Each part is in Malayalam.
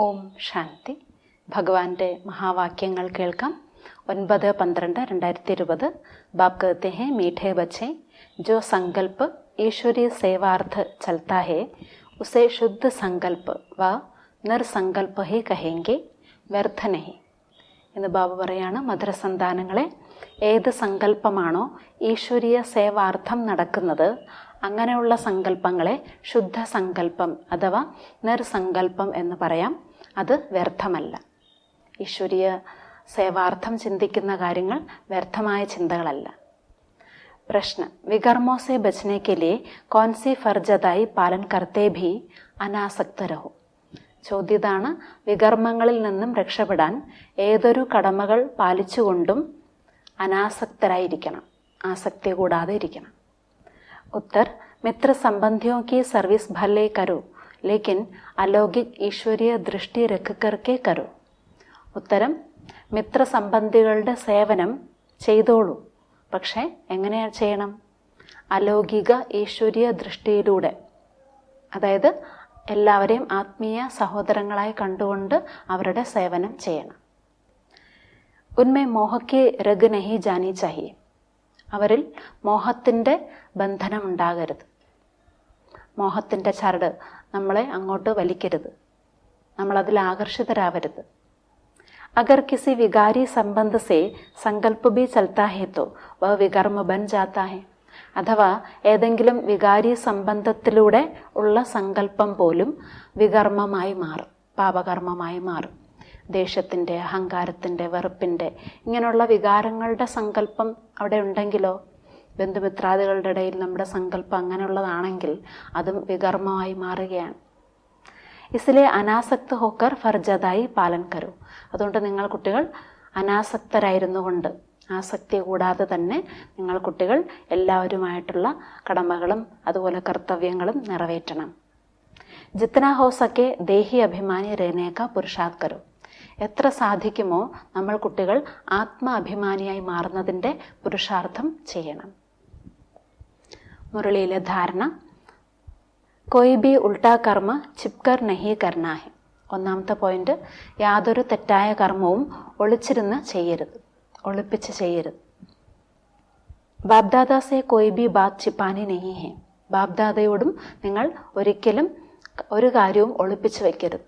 ഓം ശാന്തി. ഭഗവാന്റെ മഹാവാക്യങ്ങൾ കേൾക്കാം. ഒൻപത് പന്ത്രണ്ട് രണ്ടായിരത്തി ഇരുപത് ബാപ് കഹത്തെ മീഠേ ബച്ചെ ജോ സങ്കൽപ്പ് ഈശ്വരീയ സേവാർത്ഥ ചലത്താ ഹെ ഉസേ ശുദ്ധ സങ്കൽപ്പ് വ നിർസങ്കൽപ്പ് ഹി കഹേങ്കെ വ്യർത്ഥനഹി. എന്ന് ബാബു പറയാണ് മധുരസന്താനങ്ങളെ. ഏത് സങ്കല്പമാണോ ഈശ്വരീയ സേവാർത്ഥം നടക്കുന്നത് അങ്ങനെയുള്ള സങ്കല്പങ്ങളെ ശുദ്ധ സങ്കല്പം അഥവാ നിർസങ്കല്പം എന്ന് പറയാം. അത് വ്യർത്ഥമല്ല. ഈശ്വരീയ സേവാർത്ഥം ചിന്തിക്കുന്ന കാര്യങ്ങൾ വ്യർത്ഥമായ ചിന്തകളല്ല. പ്രശ്നം. വികർമോസെ സെ ബച്ചനെ കോൺസി ഫർജതായി പാലൻ കർത്തേ ഭി അനാസക്തരഹോ. ചോദ്യതാണ് വികർമ്മങ്ങളിൽ നിന്നും രക്ഷപ്പെടാൻ ഏതൊരു കടമകൾ പാലിച്ചുകൊണ്ടും അനാസക്തരായിരിക്കണം. ആസക്തി കൂടാതെ ഇരിക്കണം. ഉത്തർ മിത്ര സർവീസ് ഭല്ലേ കരൂ. लेकिन अलौकिक ഈശ്വരീയ ദൃഷ്ടി രക്കക്കർക്കേ കരു. ഉത്തരം മിത്ര സംബന്ധികളുടെ സേവനം ചെയ്തോളൂ. പക്ഷേ എങ്ങനെയാണ് ചെയ്യണം? അലൗകിക ഈശ്വരീയ ദൃഷ്ടിയിലൂടെ. അതായത് എല്ലാവരെയും ആത്മീയ സഹോദരങ്ങളായി കണ്ടുകൊണ്ട് അവരുടെ സേവനം ചെയ്യണം. ഉന്മേ മോഹക്ക് രഗ് നഹി ജാനി ചാഹിയെ അവരിൽ മോഹത്തിന്റെ ബന്ധനം ഉണ്ടാകരുത് മോഹത്തിന്റെ ചരട് നമ്മളെ അങ്ങോട്ട് വലിക്കരുത്. നമ്മളതിൽ ആകർഷിതരാവരുത്. അഗർ കിസി വികാരി സംബന്ധസേ സങ്കല്പ ബി ചലത്താ വ വികർമ്മ ബൻ ജാത്താഹേ അഥവാ ഏതെങ്കിലും വികാരി സംബന്ധത്തിലൂടെ ഉള്ള സങ്കല്പം പോലും വികർമ്മമായി മാറും പാപകർമ്മമായി മാറും. ദേഷ്യത്തിന്റെ അഹങ്കാരത്തിന്റെ വെറുപ്പിന്റെ ഇങ്ങനെയുള്ള വികാരങ്ങളുടെ സങ്കല്പം അവിടെ ഉണ്ടെങ്കിലോ? ബന്ധുമിത്രാദികളുടെ ഇടയിൽ നമ്മുടെ സങ്കല്പം അങ്ങനെയുള്ളതാണെങ്കിൽ അതും വികർമ്മമായി മാറുകയാണ്. ഇസിലെ അനാസക്ത ഹോക്കർ ഫർജതായി പാലൻ കരു. അതുകൊണ്ട് നിങ്ങൾ കുട്ടികൾ അനാസക്തരായിരുന്നു കൊണ്ട് ആസക്തി കൂടാതെ തന്നെ നിങ്ങൾ കുട്ടികൾ എല്ലാവരുമായിട്ടുള്ള കടമകളും അതുപോലെ കർത്തവ്യങ്ങളും നിറവേറ്റണം. ജിത്തന ഹോസക്കെ ദേഹി അഭിമാനി രേനേക്ക പുരുഷാത്കരു എത്ര സാധിക്കുമോ നമ്മൾ കുട്ടികൾ ആത്മാഭിമാനിയായി മാറുന്നതിന്റെ പുരുഷാർത്ഥം ചെയ്യണം. മുരളിയിലെ ധാരണ. കൊയ് ബി ഉൾട്ടാ കർമ്മ ചിപ്കർ നഹി കർണാഹി. ഒന്നാമത്തെ പോയിന്റ് യാതൊരു തെറ്റായ കർമ്മവും ഒളിച്ചിരുന്ന് ചെയ്യരുത്. ഒളിപ്പിച്ച് ചെയ്യരുത്. ബാബ്ദാദാസെ കൊയ് ബി ബാത് ചിപ്പാനി നഹി ഹെ. ബാബ്ദാദയോടും നിങ്ങൾ ഒരിക്കലും ഒരു കാര്യവും ഒളിപ്പിച്ച് വയ്ക്കരുത്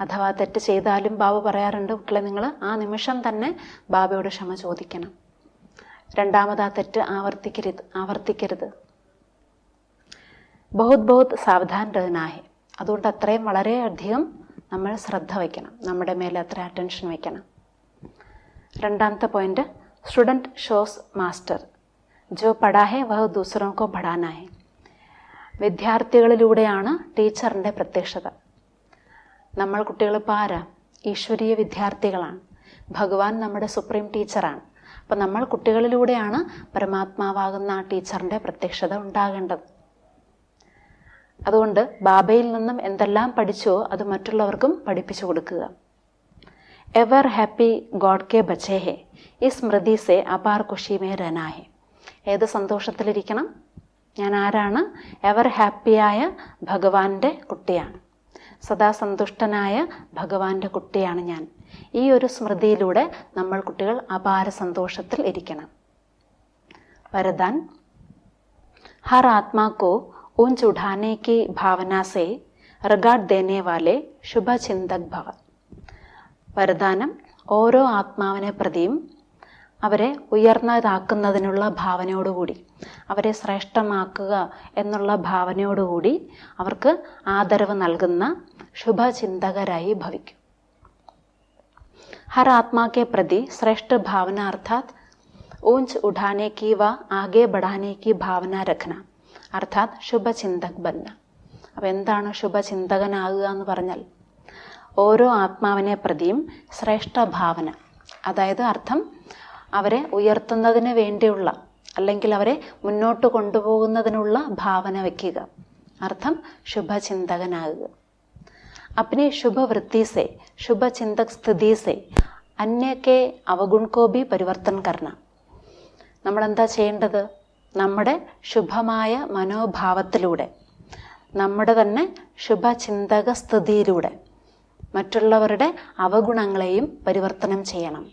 അഥവാ തെറ്റ് ചെയ്താലും ബാബ പറയാറുണ്ട് കുട്ടികളെ നിങ്ങൾ ആ നിമിഷം തന്നെ ബാബയോട് ക്ഷമ ചോദിക്കണം. രണ്ടാമത് ആ തെറ്റ് ആവർത്തിക്കരുത് ആവർത്തിക്കരുത്. ബഹുത് ബഹുത് സാവധാൻ രഹനാഹെ അതുകൊണ്ട് അത്രയും വളരെയധികം നമ്മൾ ശ്രദ്ധ വയ്ക്കണം. നമ്മുടെ മേലെ അത്ര അറ്റൻഷൻ വയ്ക്കണം. രണ്ടാമത്തെ പോയിന്റ് സ്റ്റുഡന്റ് ഷോസ് മാസ്റ്റർ ജോ പഠാഹെ വഹ ദൂസറോക്കോ പഠാനാഹെ വിദ്യാർത്ഥികളിലൂടെയാണ് ടീച്ചറിന്റെ പ്രത്യക്ഷത. നമ്മൾ കുട്ടികളിപ്പോൾ ആരാ? ഈശ്വരീയ വിദ്യാർത്ഥികളാണ്. ഭഗവാൻ നമ്മുടെ സുപ്രീം ടീച്ചറാണ് അപ്പം നമ്മൾ കുട്ടികളിലൂടെയാണ് പരമാത്മാവാകുന്ന ആ ടീച്ചറിന്റെ പ്രത്യക്ഷത ഉണ്ടാകേണ്ടത്. അതുകൊണ്ട് ബാബയിൽ നിന്നും എന്തെല്ലാം പഠിച്ചോ അത് മറ്റുള്ളവർക്കും പഠിപ്പിച്ചു കൊടുക്കുക. എവർ ഹാപ്പി ഗോഡ് കെ ബച്ചേ ഹെ ഈ സ്മൃതി സെ അപാർ കുഷിമേ രനാഹെ. ഏത് സന്തോഷത്തിലിരിക്കണം? ഞാൻ ആരാണ്? എവർ ഹാപ്പിയായ ഭഗവാന്റെ കുട്ടിയാണ്. സദാ സന്തുഷ്ടനായ ഭഗവാന്റെ കുട്ടിയാണ് ഞാൻ. ഈ ഒരു സ്മൃതിയിലൂടെ നമ്മൾ കുട്ടികൾ അപാര സന്തോഷത്തിൽ ഇരിക്കണം. വരദാൻ ഹർ ആത്മാക്കോ ऊंच उठाने की भावना से റിഗാർഡ് देने वाले ശുഭചിന്തക് ഭവ വരദാനം ഓരോ ആത്മാവിനെ പ്രതിയും അവരെ ഉയർന്നതാക്കുന്നതിനുള്ള ഭാവനയോടുകൂടി അവരെ ശ്രേഷ്ഠമാക്കുക എന്നുള്ള ഭാവനയോടുകൂടി അവർക്ക് ആദരവ് നൽകുന്ന ശുഭചിന്തകരായി ഭവിക്കും हर आत्मा के प्रति श्रेष्ठ भावना अर्थात ऊंच उठाने की व आगे बढ़ाने की भावना रखना അർത്ഥാത് ശുഭചിന്തക് ബന്ന അപ്പം എന്താണ് ശുഭചിന്തകനാകുക എന്ന് പറഞ്ഞാൽ ഓരോ ആത്മാവിനെ പ്രതിയും ശ്രേഷ്ഠ ഭാവന. അതായത് അർത്ഥം അവരെ ഉയർത്തുന്നതിന് വേണ്ടിയുള്ള അല്ലെങ്കിൽ അവരെ മുന്നോട്ട് കൊണ്ടുപോകുന്നതിനുള്ള ഭാവന വയ്ക്കുക അർത്ഥം ശുഭചിന്തകനാകുക. അപ്നെ ശുഭവൃത്തിസെ ശുഭചിന്തക് സ്ഥിതിസെ അന്യക്കെ അവഗുൺകോപി പരിവർത്തൻ കർണ. നമ്മളെന്താ ചെയ്യേണ്ടത്? നമ്മുടെ ശുഭമായ മനോഭാവത്തിലൂടെ നമ്മുടെ തന്നെ ശുഭചിന്തക സ്ഥിതിയിലൂടെ മറ്റുള്ളവരുടെ അവഗുണങ്ങളെയും പരിവർത്തനം ചെയ്യണം.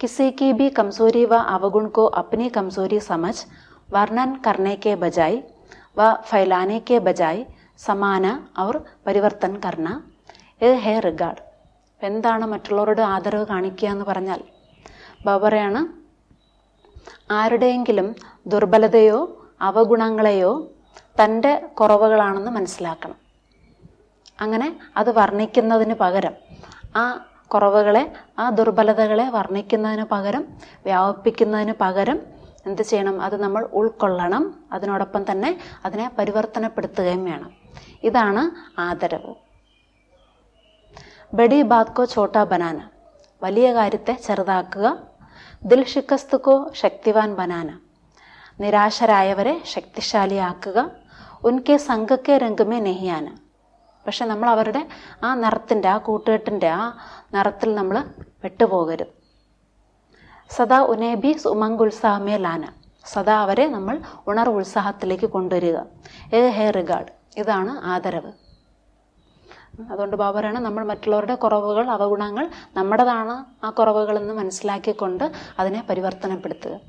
കിസി കി ബി കംസൂരി വ അവഗുൺ കോ അപ്നി കംസൂരി സമജ് വർണൻ കർണേക്കെ ബജായ് വ ഫൈലാനേക്കെ ബജായ് സമാന അവർ പരിവർത്തൻ കർണ. ഇത് ഹേ റിഗാർഡ് എന്താണ് മറ്റുള്ളവരുടെ ആദരവ് കാണിക്കുക എന്ന് പറഞ്ഞാൽ ബാബറയാണ് ആരുടെയെങ്കിലും ദുർബലതയോ അവഗുണങ്ങളെയോ തന്റെ കുറവുകളാണെന്ന് മനസ്സിലാക്കണം. അങ്ങനെ അത് വർണിക്കുന്നതിന് പകരം ആ കുറവുകളെ ആ ദുർബലതകളെ വർണിക്കുന്നതിന് പകരം വ്യാപിപ്പിക്കുന്നതിന് പകരം എന്ത് ചെയ്യണം? അത് നമ്മൾ ഉൾക്കൊള്ളണം. അതിനോടൊപ്പം തന്നെ അതിനെ പരിവർത്തനപ്പെടുത്തുകയും വേണം. ഇതാണ് ആദരവ്. ബഡി ബാത്കോ ഛോട്ടാ ബനാന. വലിയ കാര്യത്തെ ചെറുതാക്കുക ദിൽ ഷിക്കസ്ത് കോ ശക്തിവാൻ ബനാന. നിരാശരായവരെ ശക്തിശാലിയാക്കുക. ഉൻകെ സംഘക്കെ രംഗമേ നെഹിയാന. പക്ഷെ നമ്മൾ അവരുടെ ആ നിറത്തിന്റെ ആ കൂട്ടുകെട്ടിന്റെ ആ നിറത്തിൽ നമ്മൾ വിട്ടുപോകരുത് സദാ ഉനേബി ഉമംഗ് ഉത്സാഹമേ ലാന. സദാ അവരെ നമ്മൾ ഉണർ ഉത്സാഹത്തിലേക്ക് കൊണ്ടുവരിക. ഏ ഹേ റിഗാർഡ് ഇതാണ് ആദരവ്. അതുകൊണ്ട് ബാബറാണ് നമ്മൾ മറ്റുള്ളവരുടെ കുറവുകൾ അവഗുണങ്ങൾ നമ്മുടേതാണ് ആ കുറവുകളെന്ന് മനസ്സിലാക്കിക്കൊണ്ട് അതിനെ പരിവർത്തനപ്പെടുത്തുക.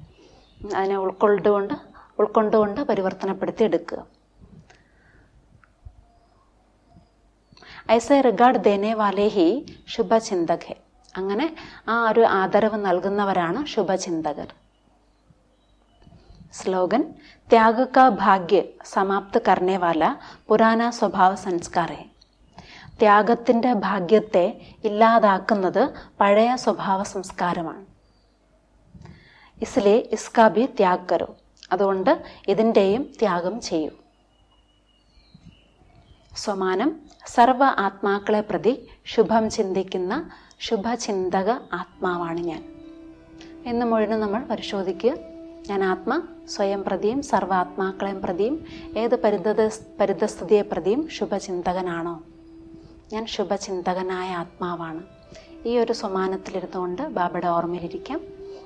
അതിനെ ഉൾക്കൊണ്ടുകൊണ്ട് ഉൾക്കൊണ്ടുകൊണ്ട് പരിവർത്തനപ്പെടുത്തി എടുക്കുക ഐസെ റിഗാർഡ് ദേനെ വാലേ ഹി ശുഭചിന്തക്. അങ്ങനെ ആ ഒരു ആദരവ് നൽകുന്നവരാണ് ശുഭചിന്തകർ. സ്ലോഗൻ ത്യാഗ ഭാഗ്യ സമാപ്ത് കർണേവാല പുരാന സ്വഭാവ സംസ്കാര. ത്യാഗത്തിന്റെ ഭാഗ്യത്തെ ഇല്ലാതാക്കുന്നത് പഴയ സ്വഭാവ സംസ്കാരമാണ്. ഇസ്ലേ ഇസ്കാബി ത്യാഗ് കരോ അതുകൊണ്ട് ഇതിന്റെയും ത്യാഗം ചെയ്യൂ. സ്വമാനം സർവ ആത്മാക്കളെ പ്രതി ശുഭം ചിന്തിക്കുന്ന ശുഭചിന്തക ആത്മാവാണ് ഞാൻ. എന്ന് മുഴുവൻ നമ്മൾ പരിശോധിക്കുക. ഞാൻ ആത്മ സ്വയം പ്രതിയും സർവ ആത്മാക്കളെയും പ്രതിയും ഏത് പരിതസ്ഥ പരിതസ്ഥിതിയെ പ്രതിയും ശുഭചിന്തകനാണോ? ഞാൻ ശുഭചിന്തകനായ ആത്മാവാണ്. ഈ ഒരു സ്വമാനത്തിലിരുന്നുകൊണ്ട് ബാബയുടെ ഓർമ്മയിലിരിക്കാം.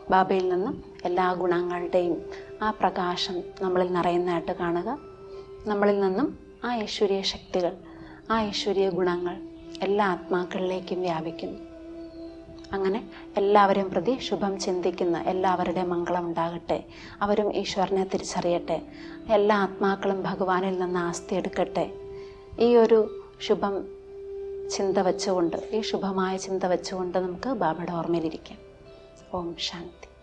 ബാബയിൽ നിന്നും എല്ലാ ഗുണങ്ങളുടെയും ആ പ്രകാശം നമ്മളിൽ നിറയുന്നതായിട്ട് കാണുക. നമ്മളിൽ നിന്നും ആ ഐശ്വര്യ ശക്തികൾ ആ ഐശ്വര്യ ഗുണങ്ങൾ എല്ലാ ആത്മാക്കളിലേക്കും വ്യാപിക്കുന്നു. അങ്ങനെ എല്ലാവരെയും പ്രതി ശുഭം ചിന്തിക്കുന്ന എല്ലാവരുടെ മംഗളം ഉണ്ടാകട്ടെ. അവരും ഈശ്വരനെ തിരിച്ചറിയട്ടെ. എല്ലാ ആത്മാക്കളും ഭഗവാനിൽ നിന്ന് ആസ്തി എടുക്കട്ടെ. ഈ ഒരു ശുഭം ചിന്ത വെച്ചുകൊണ്ട് ഈ ശുഭമായ ചിന്ത വെച്ചുകൊണ്ട് നമുക്ക് ബാബയുടെ ഓർമ്മയിലിരിക്കാം. ഓം ശാന്തി.